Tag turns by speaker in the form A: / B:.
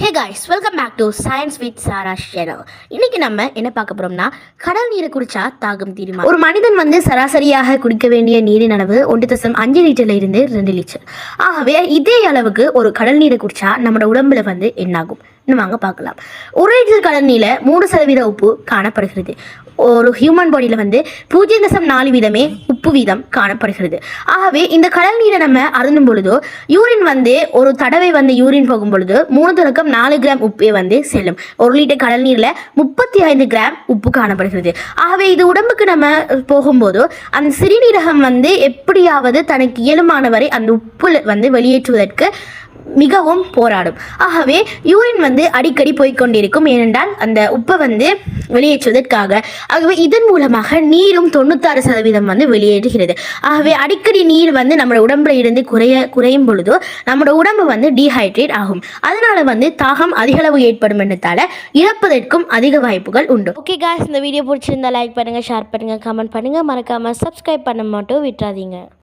A: Hey guys welcome back to science with Sara channel இன்னைக்கு நம்ம என்ன பார்க்க போறோம்னா கடல் நீரை குடிச்சா தாகம் தீருமா? ஒரு மனிதன் வந்து சராசரியாக குடிக்க வேண்டிய நீரின் அளவு ஒன்று தசம் அஞ்சு லிட்டர்ல இருந்து ரெண்டு லிட்டர். ஆகவே இதே அளவுக்கு ஒரு கடல் நீரை குடிச்சா நம்மளோட உடம்புல வந்து என்னாகும்? வாங்க பார்க்கலாம். ஒரு லிட்டர் கடல் மூணு சதவீத உப்பு காணப்படுகிறது. ஒரு ஹியூமன் பாடியில் வந்து பூஜ்ஜியம் தசம் நாலு வீதமே உப்பு வீதம் காணப்படுகிறது. ஆகவே இந்த கடல் நீரை நம்ம அருந்தும் பொழுதோ யூரின் வந்து ஒரு தடவை வந்து யூரின் போகும் பொழுது மூணு தொடக்கம் நாலு கிராம் உப்பே வந்து செல்லும். ஒரு லிட்டர் கடல் நீரில் முப்பத்தி ஐந்து கிராம் உப்பு காணப்படுகிறது. ஆகவே இது உடம்புக்கு நம்ம போகும்போதோ அந்த சிறுநீரகம் வந்து எப்படியாவது தனக்கு இயலுமான வரை அந்த உப்பு வந்து வெளியேற்றுவதற்கு மிகவும் போராடும். ஆகவே யூரின் வந்து அடிக்கடி போய்க்கொண்டிருக்கும் ஏனென்றால் அந்த உப்பை வந்து வெளியேற்றுவதற்காக. ஆகவே இதன் மூலமாக நீரும் தொண்ணூத்தாறு சதவீதம் வந்து வெளியேறுகிறது. ஆகவே அடிக்கடி நீர் வந்து நம்ம உடம்புல இருந்து குறைய குறையும் பொழுதோ நம்மளோட உடம்பு வந்து டீஹைட்ரேட் ஆகும். அதனால வந்து தாகம் அதிகளவு ஏற்படும் என்றதால இறப்பதற்கும் அதிக வாய்ப்புகள் உண்டு. ஓகே காய்ஸ் இந்த வீடியோ பிடிச்சிருந்தா லைக் பண்ணுங்க ஷேர் பண்ணுங்க கமெண்ட் பண்ணுங்க. மறக்காம சப்ஸ்கிரைப் பண்ண மட்டும் விட்டுறாதீங்க.